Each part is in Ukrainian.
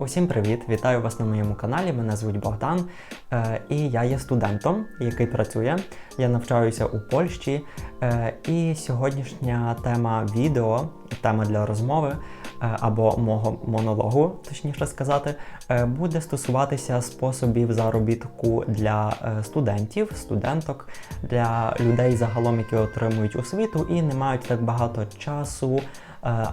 Усім привіт! Вітаю вас на моєму каналі. Мене звуть Богдан, е, і я є студентом, який працює. Я навчаюся у Польщі. Е, і сьогоднішня тема відео, тема для розмови е, або мого монологу, точніше сказати, буде стосуватися способів заробітку для студентів, студенток, для людей загалом, які отримують освіту і не мають так багато часу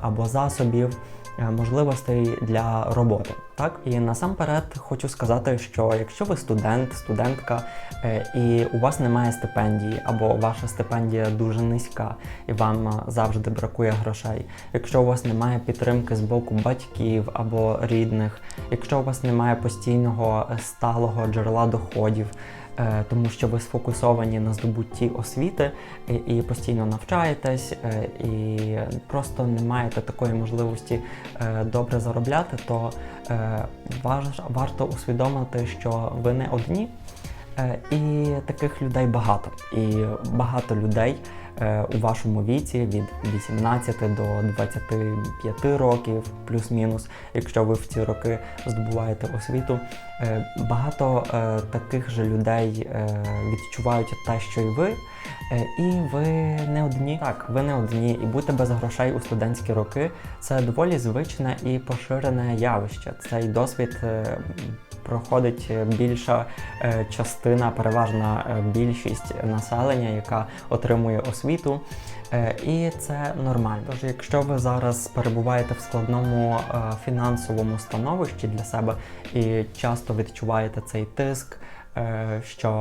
або засобів можливостей для роботи. Так і насамперед хочу сказати, що якщо ви студент, студентка, е, і у вас немає стипендії, або ваша стипендія дуже низька, і вам е, завжди бракує грошей, якщо у вас немає підтримки з боку батьків або рідних, якщо у вас немає постійного е, сталого джерела доходів, е, тому що ви сфокусовані на здобутті освіти і, постійно навчаєтесь, е, і просто не маєте такої можливості е, добре заробляти, то е, варто усвідомити, що ви не одні. Е, І таких людей багато. І багато людей е, у вашому віці від 18 до 25 років, плюс-мінус, якщо ви в ці роки здобуваєте освіту. е, Багато е, таких же людей е, відчувають те, що і ви. Е, І ви не одні. Так, ви не одні, і бути без грошей у студентські роки це доволі звичне і поширене явище. Цей досвід е, проходить е, більша е, частина, переважна е, більшість населення, яка отримує освіту. І це нормально. Тож, якщо ви зараз перебуваєте в складному фінансовому становищі для себе і часто відчуваєте цей тиск, що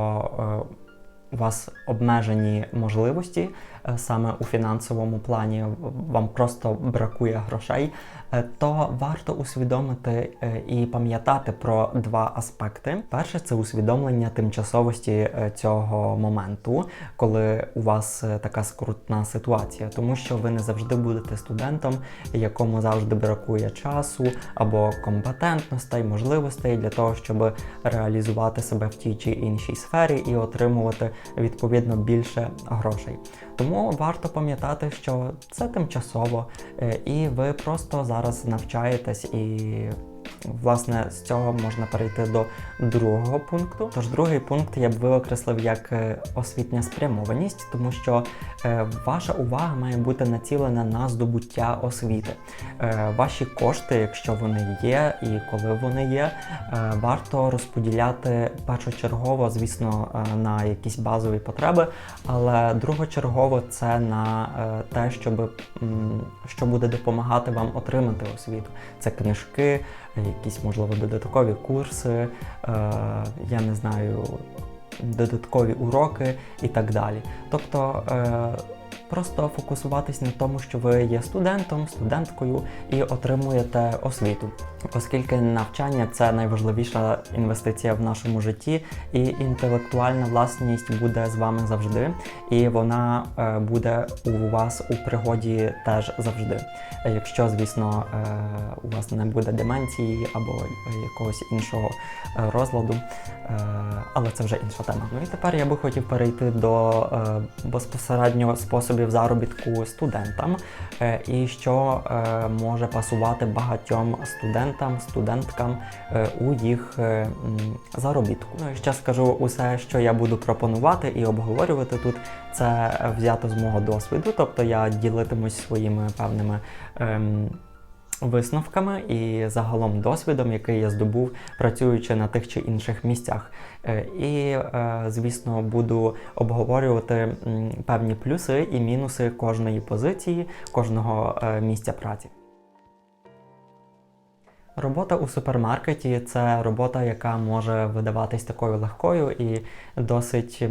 у вас обмежені можливості саме у фінансовому плані, вам просто бракує грошей, е, то варто усвідомити е, і пам'ятати про два аспекти. Перше це усвідомлення тимчасовості е, цього моменту, коли у вас е, така скрутна ситуація, тому що ви не завжди будете студентом, якому завжди бракує часу або компетентностей, можливостей для того, щоб реалізувати себе в тій чи іншій сфері і отримувати відповідно більше грошей. Тому варто пам'ятати, що це тимчасово, е, і ви просто зараз навчаєтесь і. Власне, з цього можна перейти до другого пункту. Тож другий пункт я б виокреслив як е, освітня спрямованість, тому що е, ваша увага має бути націлена на здобуття освіти. Е, ваші кошти, якщо вони є, і коли вони є, варто розподіляти першочергово, звісно, на якісь базові потреби, але другочергово це на те, щоб що буде допомагати вам отримати освіту. Це книжки, якісь можливо додаткові курси, е, я не знаю, додаткові уроки і так далі. Тобто. Просто фокусуватись на тому, що ви є студентом, студенткою і отримуєте освіту, оскільки навчання це найважливіша інвестиція в нашому житті, і інтелектуальна власність буде з вами завжди, і вона е, буде у вас у пригоді теж завжди. Якщо, звісно, е, у вас не буде деменції або якогось іншого е, розладу, але це вже інша тема. Ну і тепер я би хотів перейти до е, безпосередньо способів заробітку студентам, е, і що е, може пасувати багатьом студентам, студенткам е, у їх заробітку. Ну ще скажу усе, що я буду пропонувати і обговорювати тут. Це взято з мого досвіду, тобто я ділитимусь своїми певними. Висновками і загалом досвідом, який я здобув, працюючи на тих чи інших місцях. Е, І, е, звісно, буду обговорювати певні плюси і мінуси кожної позиції, кожного е, місця праці. Робота у супермаркеті це робота, яка може видаватись такою легкою і досить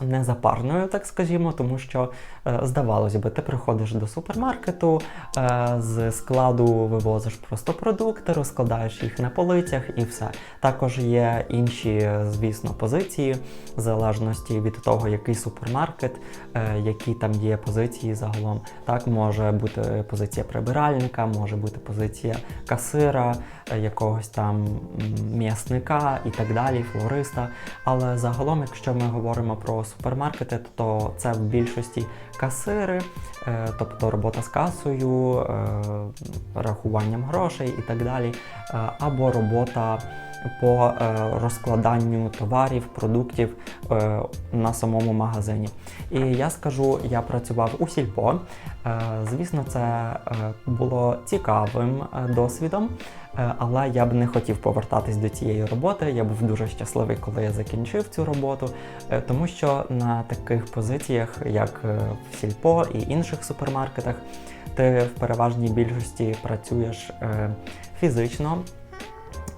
незапарною, так скажімо, тому що е, здавалося би, ти приходиш до супермаркету, е, з складу вивозиш просто продукти, розкладаєш їх на полицях і все. Також є інші, звісно, позиції, в залежності від того, який супермаркет, е, які там є позиції загалом. Так може бути позиція прибиральника, може бути позиція касира, якогось там м'ясника і так далі, флориста. Але загалом, якщо ми говоримо про супермаркети, то це в більшості касири, е, тобто робота з касою, е, рахуванням грошей і так далі, е, або робота по розкладанню товарів, продуктів на самому магазині. І я скажу, я працював у сільпо. Звісно, це було цікавим досвідом, але я б не хотів повертатись до цієї роботи. Я був дуже щасливий, коли я закінчив цю роботу, е, тому що на таких позиціях, як е, в сільпо і інших супермаркетах, ти в переважній більшості працюєш е, фізично.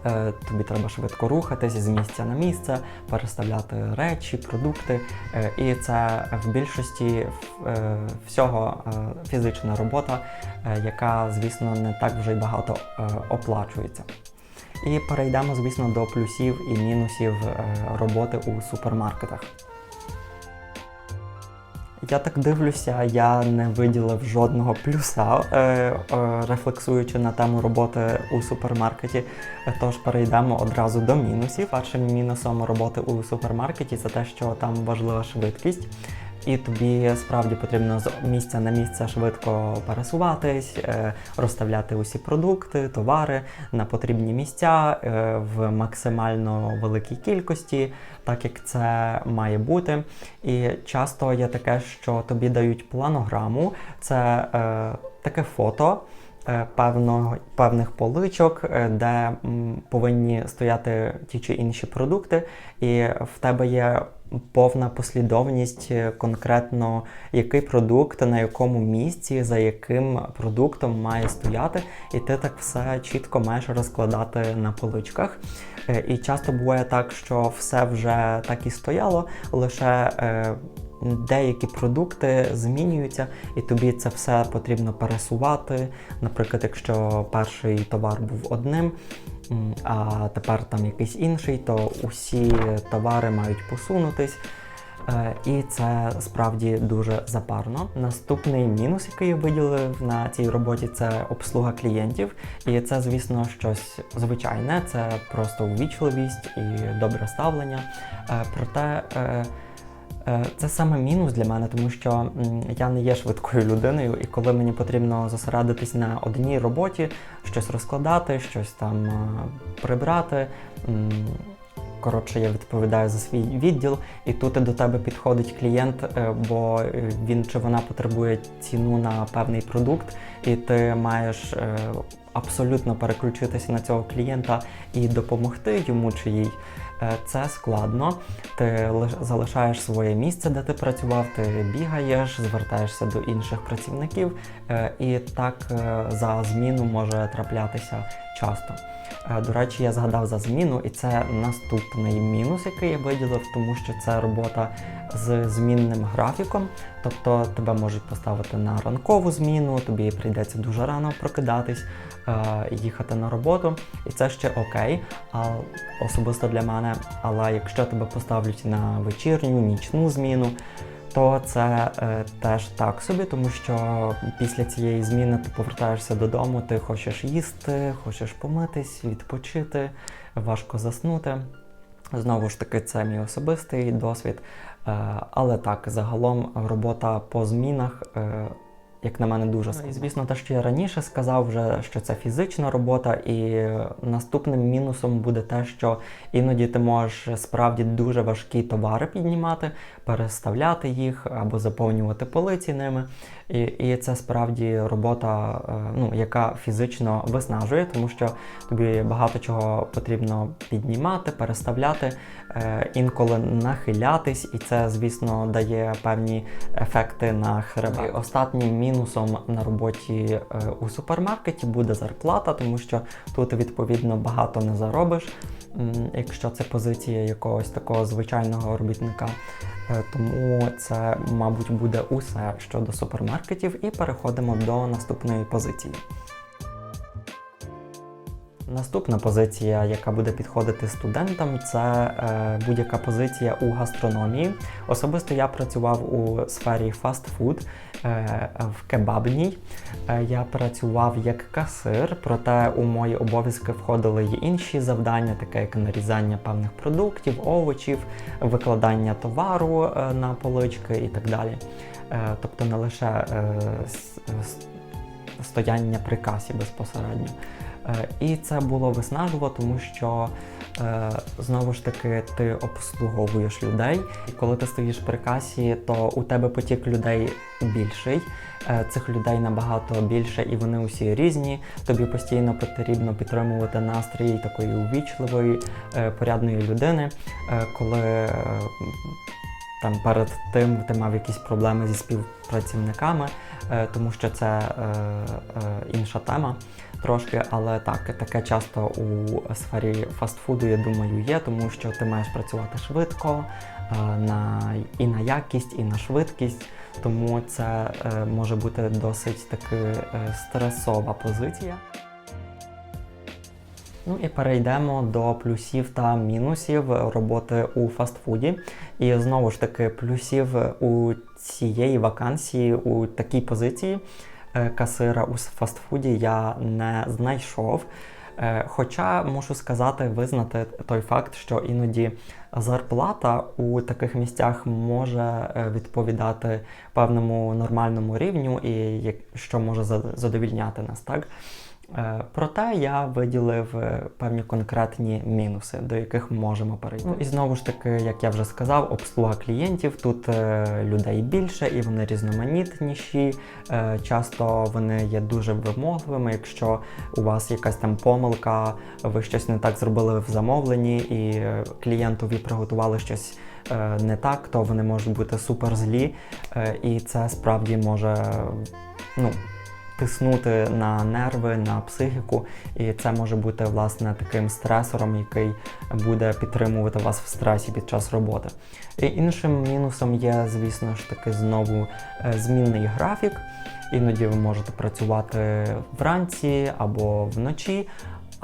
Е, Тобі треба швидко рухатись з місця на місце, переставляти речі, продукти. Е, І це в більшості е, всього фізична робота, яка, звісно, не так вже й багато оплачується. І перейдемо, звісно, до плюсів і мінусів роботи у супермаркетах. Я так дивлюся, я не виділив жодного плюса, е, е, рефлексуючи на тему роботи у супермаркеті. Тож перейдемо одразу до мінусів. Першим мінусом роботи у супермаркеті це те, що там важлива швидкість. І тобі справді потрібно з місця на місце швидко пересуватись, е, розставляти усі продукти, товари на потрібні місця е, в максимально великій кількості, так як це має бути. І часто є таке, що тобі дають планограму, це е, таке фото. е, Певно, певних поличок, де повинні стояти ті чи інші продукти, і в тебе є повна послідовність е, конкретно, який продукт на якому місці, за яким продуктом має стояти, і ти так все чітко маєш розкладати на поличках. Е, І часто буває так, що все вже так і стояло, лише е, деякі продукти змінюються, і тобі це все потрібно пересувати. Наприклад, якщо перший товар був одним, а тепер там якийсь інший, то усі товари мають посунутись. Е, І це справді дуже запарно. Наступний мінус, який я виділив на цій роботі, це обслуга клієнтів. І це, звісно, щось звичайне, це просто увічливість і добре ставлення. Е, Проте е, це саме мінус для мене, тому що я не є швидкою людиною, і коли мені потрібно зосередитись на одній роботі, щось розкладати, щось там е, прибрати. Коротше, я відповідаю за свій відділ, і тут до тебе підходить клієнт, е, бо е, він чи вона потребує ціну на певний продукт, і ти маєш е, абсолютно переключитися на цього клієнта і допомогти йому чи їй. Е, Це складно. Ти залишаєш своє місце, де ти працював, ти бігаєш, звертаєшся до інших працівників, е, і так е, за зміну може траплятися часто. До речі, я згадав за зміну, і це наступний мінус, який я виділив, тому що це робота з змінним графіком. Тобто тебе можуть поставити на ранкову зміну, тобі прийдеться дуже рано прокидатись, їхати на роботу, і це ще окей, а особисто для мене. Але якщо тебе поставлять на вечірню, нічну зміну, то це е, теж так собі, тому що після цієї зміни ти повертаєшся додому, ти хочеш їсти, хочеш помитись, відпочити, важко заснути. Знову ж таки, це мій особистий досвід. Е, але так, загалом робота по змінах. Е, як на мене, дуже складно. І, звісно, те, що я раніше сказав, вже що це фізична робота, і наступним мінусом буде те, що іноді ти можеш справді дуже важкі товари піднімати, переставляти їх або заповнювати полиці ними. І, і це справді робота, е, ну, яка фізично виснажує, тому що тобі багато чого потрібно піднімати, переставляти, е, інколи нахилятись, і це, звісно, дає певні ефекти на хребет. Останнім мінусом на роботі е, у супермаркеті буде зарплата, тому що тут відповідно багато не заробиш, якщо це позиція якогось такого звичайного робітника. Тому це, мабуть, буде усе щодо супермаркетів, і переходимо до наступної позиції. Наступна позиція, яка буде підходити студентам, це е, будь-яка позиція у гастрономії. Особисто я працював у сфері фастфуд е, в кебабній. Е, я працював як касир, проте у мої обов'язки входили й інші завдання, таке як нарізання певних продуктів, овочів, викладання товару е, на полички і так далі. Е, тобто не лише е, с- стояння при касі безпосередньо. Е, І це було виснажливо, тому що е, знову ж таки ти обслуговуєш людей. І коли ти стоїш при касі, то у тебе потік людей більший. Е, Цих людей набагато більше, і вони усі різні. Тобі постійно потрібно підтримувати настрій такої увічливої, порядної людини, коли там перед тим ти мав якісь проблеми зі співпрацівниками, тому що це інша тема трошки, але так, таке часто у сфері фастфуду, я думаю, є, тому що ти маєш працювати швидко е, на, і на якість, і на швидкість. Тому це е, може бути досить таки е, стресова позиція. Ну і перейдемо до плюсів та мінусів роботи у фастфуді. І знову ж таки, плюсів у цієї вакансії, у такій позиції касира у фастфуді я не знайшов. Е, Хоча можу сказати, визнати той факт, що іноді зарплата у таких місцях може е, відповідати певному нормальному рівню, і що може задовільняти нас, так? Е, Проте я виділив е, певні конкретні мінуси, до яких можемо перейти. Ну і знову ж таки, як я вже сказав, обслуга клієнтів тут е, людей більше і вони різноманітніші. Часто вони є дуже вимогливими. Якщо у вас якась там помилка, ви щось не так зробили в замовленні, і клієнтові приготували щось не так, то вони можуть бути супер злі, е, і це справді може ну, тиснути на нерви, на психіку, і це може бути власне таким стресором, який буде підтримувати вас в стресі під час роботи. І іншим мінусом є, звісно ж таки, знову е, змінний графік. Іноді ви можете працювати вранці або вночі.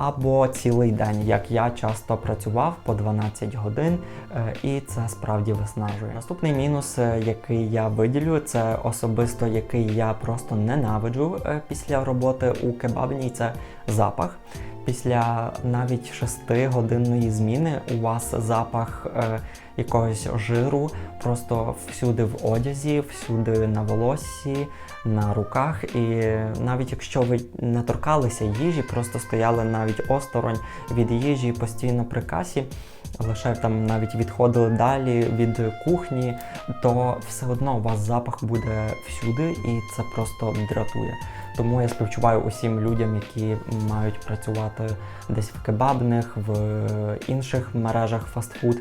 Або цілий день, як я часто працював по 12 годин, е, і це справді виснажує. Наступний мінус, е, який я виділю, це особисто який я просто ненавиджу е, після роботи у кебабній, це запах. Після навіть 6-годинної зміни у вас запах е, якогось жиру просто всюди в одязі, всюди на волоссі, на руках. І навіть якщо ви не торкалися їжі, просто стояли навіть осторонь від їжі постійно при касі, лише там навіть відходили далі від кухні, то все одно у вас запах буде всюди, і це просто дратує. Тому я співчуваю усім людям, які мають працювати десь в кебабних, в інших мережах фастфуд,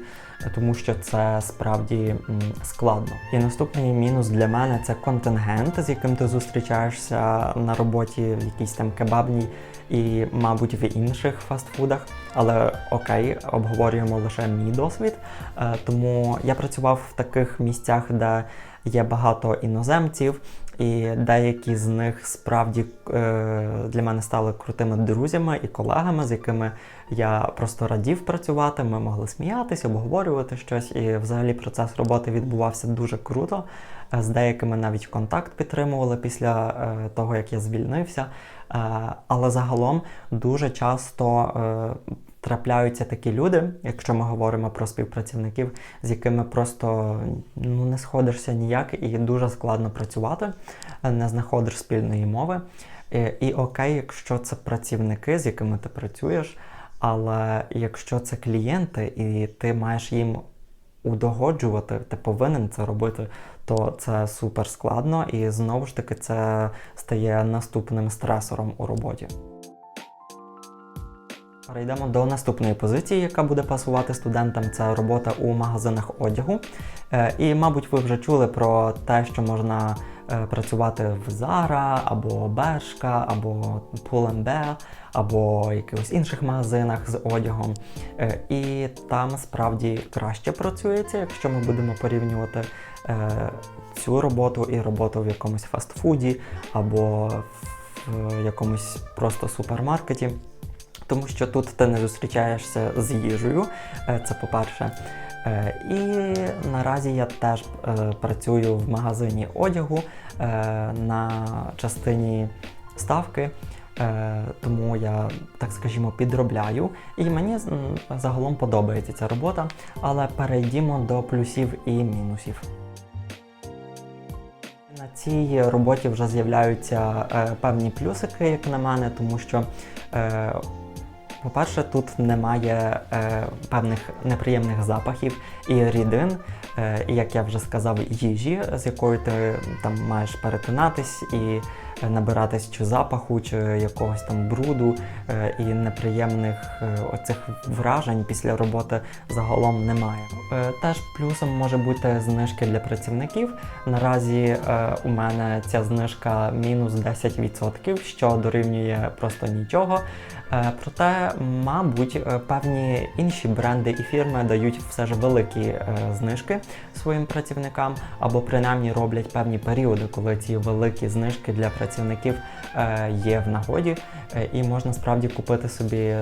тому що це справді складно. І наступний мінус для мене це контингент, з яким ти зустрічаєшся на роботі в якійсь там кебабній і, мабуть, в інших фастфудах. Але окей, обговорюємо лише мій досвід. Е, Тому я працював в таких місцях, де є багато іноземців, і деякі з них справді е, для мене стали крутими друзями і колегами, з якими я просто радів працювати. Ми могли сміятися, обговорювати щось, і взагалі процес роботи відбувався дуже круто. Е, З деякими навіть контакт підтримували після е, того, як я звільнився. Але загалом дуже часто трапляються такі люди, якщо ми говоримо про співпрацівників, з якими просто ну, не сходишся ніяк і дуже складно працювати, не знаходиш спільної мови. І, і окей, якщо це працівники, з якими ти працюєш, але якщо це клієнти, і ти маєш їм удогоджувати, ти повинен це робити, то це супер складно, і знову ж таки це стає наступним стресором у роботі. Перейдемо до наступної позиції, яка буде пасувати студентам. Це робота у магазинах одягу. Е, І, мабуть, ви вже чули про те, що можна е, працювати в Zara, або Bershka, або Pull&Bear, або якихось інших магазинах з одягом. Е, І там справді краще працюється, якщо ми будемо порівнювати цю роботу і роботу в якомусь фастфуді або в якомусь просто супермаркеті. Тому що тут ти не зустрічаєшся з їжею. е, Це по-перше. Е, І наразі я теж е, працюю в магазині одягу на частині ставки. Тому я, так скажімо, підробляю. І мені загалом подобається ця робота. Але перейдімо до плюсів і мінусів. На цій роботі вже з'являються певні плюсики, як на мене, тому що, по-перше, тут немає е, певних неприємних запахів і рідин, е, як я вже сказав, їжі, з якою ти там маєш перетинатись і набиратись чи запаху, чи якогось там бруду е, і неприємних е, оцих вражень після роботи загалом немає. Е, Теж плюсом може бути знижки для працівників. Наразі е, у мене ця знижка мінус 10%, що дорівнює просто нічого. Е, Проте, мабуть, е, певні інші бренди і фірми дають все ж великі е, знижки своїм працівникам, або принаймні роблять певні періоди, коли ці великі знижки для працівників є в нагоді, і можна справді купити собі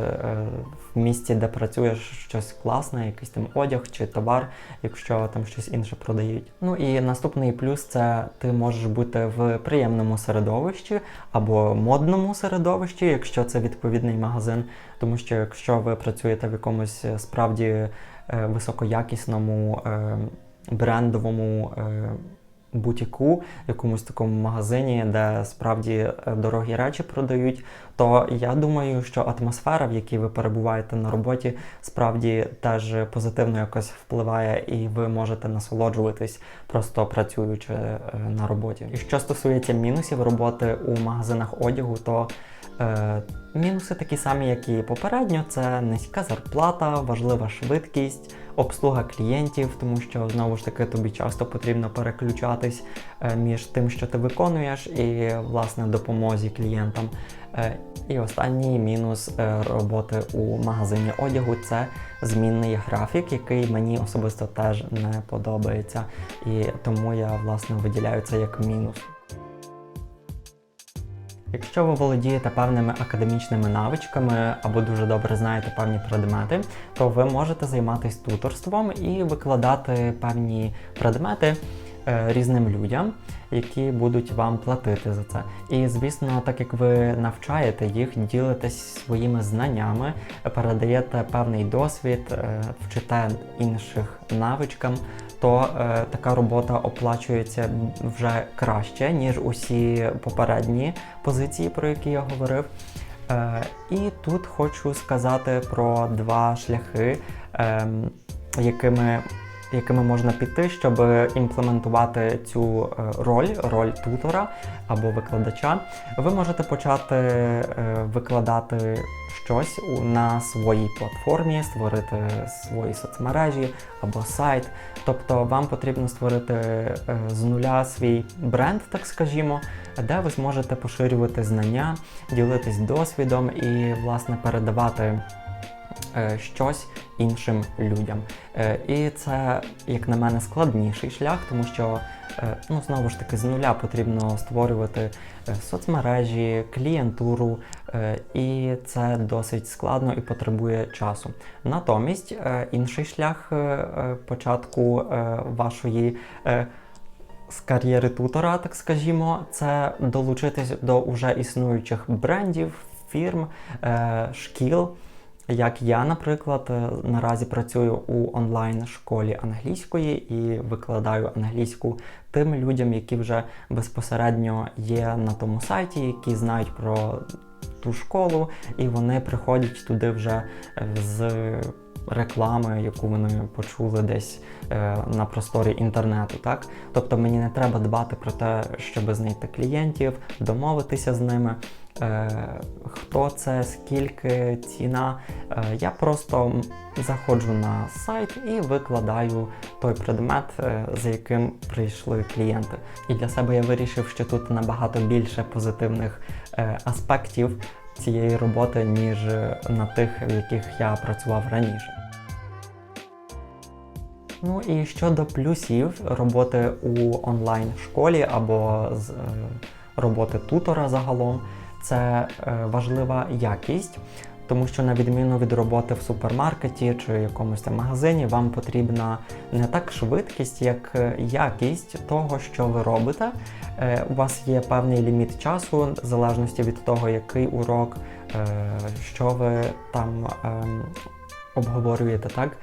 місті, де працюєш щось класне, якийсь там одяг чи товар, якщо там щось інше продають. Ну і наступний плюс це ти можеш бути в приємному середовищі або модному середовищі, якщо це відповідний магазин. Тому що якщо ви працюєте в якомусь е, справді е, високоякісному е, брендовому бутіку, якомусь такому магазині, де справді е, дорогі речі продають, то я думаю, що атмосфера, в якій ви перебуваєте на роботі, справді теж позитивно якось впливає, і ви можете насолоджуватись просто працюючи е, на роботі. І що стосується мінусів роботи у магазинах одягу, то мінуси такі самі, як і попередньо: це низька зарплата, важлива швидкість, обслуга клієнтів, тому що знову ж таки тобі часто потрібно переключатись е, між тим, що ти виконуєш, і власне допомозі клієнтам. Е, і останній мінус е, роботи у магазині одягу це змінний графік, який мені особисто теж не подобається, і тому я власне виділяю це як мінус. Якщо ви володієте певними академічними навичками або дуже добре знаєте певні предмети, то ви можете займатися туторством і викладати певні предмети е, різним людям, які будуть вам платити за це. І звісно, так як ви навчаєте їх, ділитесь своїми знаннями, передаєте певний досвід, е, вчите інших навичкам, то е, така робота оплачується вже краще, ніж усі попередні позиції, про які я говорив. Е, і тут хочу сказати про два шляхи, е, якими, якими можна піти, щоб імплементувати цю е, роль, роль тутора або викладача. Ви можете почати е, викладати щось на своїй платформі, створити свої соцмережі або сайт. Тобто вам потрібно створити е, з нуля свій бренд, так скажімо, де ви зможете поширювати знання, ділитись досвідом і, власне, передавати щось іншим людям. Е, І це, як на мене, складніший шлях, тому що е, ну, знову ж таки з нуля потрібно створювати е, соцмережі, клієнтуру, е, і це досить складно і потребує часу. Натомість е, інший шлях е, е, початку е, вашої. е, з кар'єри тутора, так скажімо, це долучитись до уже існуючих брендів, фірм, е, шкіл. Як я, наприклад, е, наразі працюю у онлайн-школі англійської і викладаю англійську тим людям, які вже безпосередньо є на тому сайті, які знають про ту школу, і вони приходять туди вже е, з реклами, яку вони почули десь е, на просторі інтернету. Так? Тобто мені не треба дбати про те, щоб знайти клієнтів, домовитися з ними. Е, хто це, скільки, ціна. Е, я просто заходжу на сайт і викладаю той предмет, е, за яким прийшли клієнти. І для себе я вирішив, що тут набагато більше позитивних аспектів цієї роботи, ніж на тих, в яких я працював раніше. Ну і щодо плюсів роботи у онлайн-школі або з роботи тутора загалом, це е, важлива якість, Тому що, на відміну від роботи в супермаркеті чи якомусь там магазині, вам потрібна не так швидкість, як е, якість того, що ви робите. Е, У вас є певний ліміт часу, в залежності від того, який урок, що ви там ем, обговорюєте, так?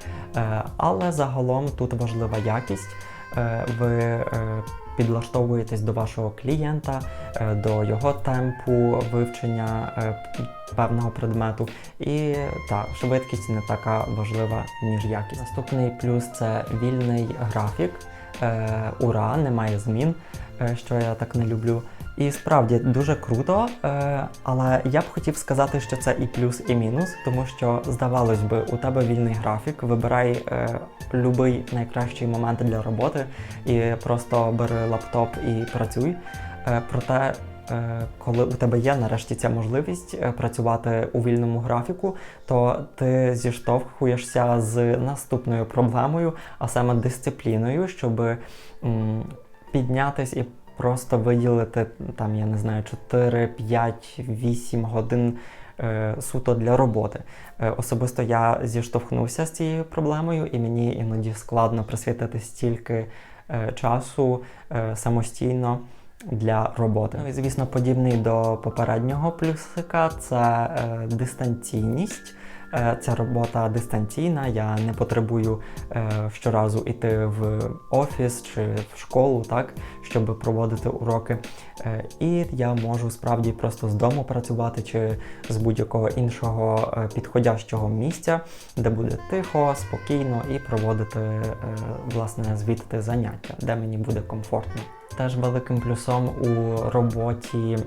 Але загалом тут важлива якість. Ви підлаштовуєтесь до вашого клієнта, е, до його темпу вивчення е, певного предмету. І так, швидкість не така важлива, ніж якість. Наступний плюс це вільний графік. Е, Ура, немає змін, що я так не люблю. І справді дуже круто, е, але я б хотів сказати, що це і плюс, і мінус, тому що здавалось би, у тебе вільний графік, вибирай е, любий найкращий момент для роботи і просто бери лаптоп і працюй. Е, проте, коли у тебе є нарешті ця можливість працювати у вільному графіку, то ти зіштовхуєшся з наступною проблемою, а саме дисципліною, щоб піднятись і просто виділити там, я не знаю, 4, 5, 8 годин е, суто для роботи. Е, особисто я зіштовхнувся з цією проблемою, і мені іноді складно присвятити стільки е, часу е, самостійно. Для роботи. Ну і звісно, подібний до попереднього плюсика це е, дистанційність. Е, Ця робота дистанційна, я не потребую е, щоразу йти в офіс чи в школу, так, щоб проводити уроки. Е, і я можу справді просто з дому працювати чи з будь-якого іншого підходящого місця, де буде тихо, спокійно і проводити власне звідти заняття, де мені буде комфортно. Теж великим плюсом у роботі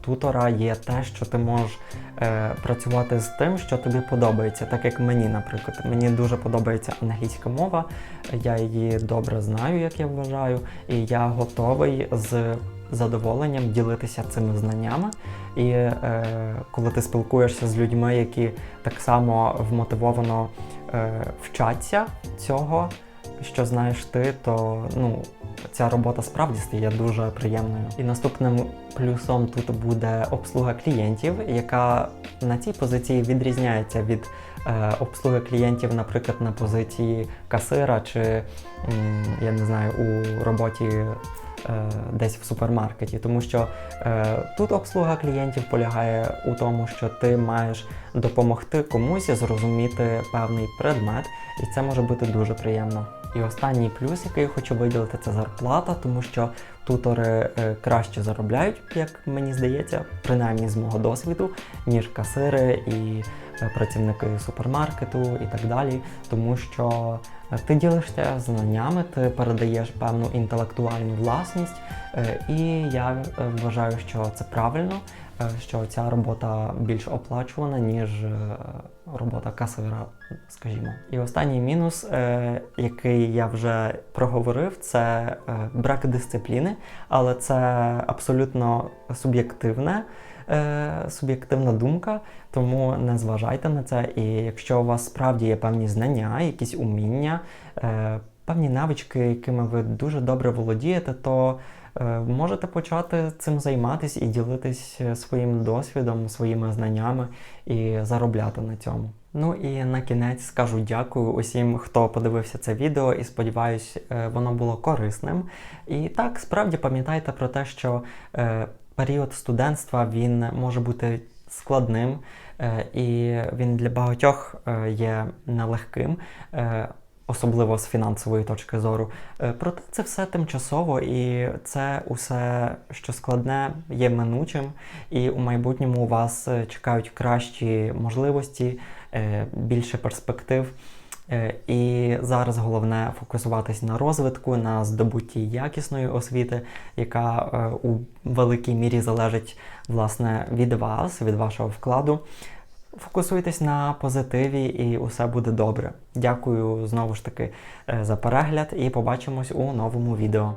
тутора є те, що ти можеш е, працювати з тим, що тобі подобається, так як мені, наприклад. Мені дуже подобається англійська мова, я її добре знаю, як я вважаю, і я готовий з задоволенням ділитися цими знаннями. І е, коли ти спілкуєшся з людьми, які так само вмотивовано е, вчаться цього, що знаєш ти, то ну, ця робота справді стає дуже приємною. І наступним плюсом тут буде обслуга клієнтів, яка на цій позиції відрізняється від е, обслуги клієнтів, наприклад, на позиції касира чи м, я не знаю, у роботі. е, Десь в супермаркеті, тому що е, тут обслуга клієнтів полягає у тому, що ти маєш допомогти комусь зрозуміти певний предмет, і це може бути дуже приємно. І останній плюс, який я хочу виділити, це зарплата, тому що тутори е, краще заробляють, як мені здається, принаймні з мого досвіду, ніж касири і е, працівники супермаркету і так далі. Тому що е, ти ділишся знаннями, ти передаєш певну інтелектуальну власність, і я вважаю, що це правильно, що ця робота більш оплачувана, ніж е, робота касира, скажімо. І останній мінус, е, який я вже проговорив, це е, брак дисципліни, але це абсолютно суб'єктивне. е, Суб'єктивна думка, тому не зважайте на це. І якщо у вас справді є певні знання, якісь уміння, е, певні навички, якими ви дуже добре володієте, то е, можете почати цим займатися і ділитись е, своїм досвідом, своїми знаннями і заробляти на цьому. Ну і на кінець скажу дякую усім, хто подивився це відео, і сподіваюсь, е, воно було корисним. І так, справді пам'ятайте про те, що е, період студентства він може бути складним, е, і він для багатьох е, є нелегким. Особливо з фінансової точки зору. Е, Проте це все тимчасово, і це усе, що складне, є минучим, і у майбутньому вас е, чекають кращі можливості, е, більше перспектив. І зараз головне фокусуватись на розвитку, на здобутті якісної освіти, яка у великій мірі залежить власне від вас, від вашого вкладу. Фокусуйтесь на позитиві і усе буде добре. Дякую знову ж таки е, за перегляд і побачимось у новому відео.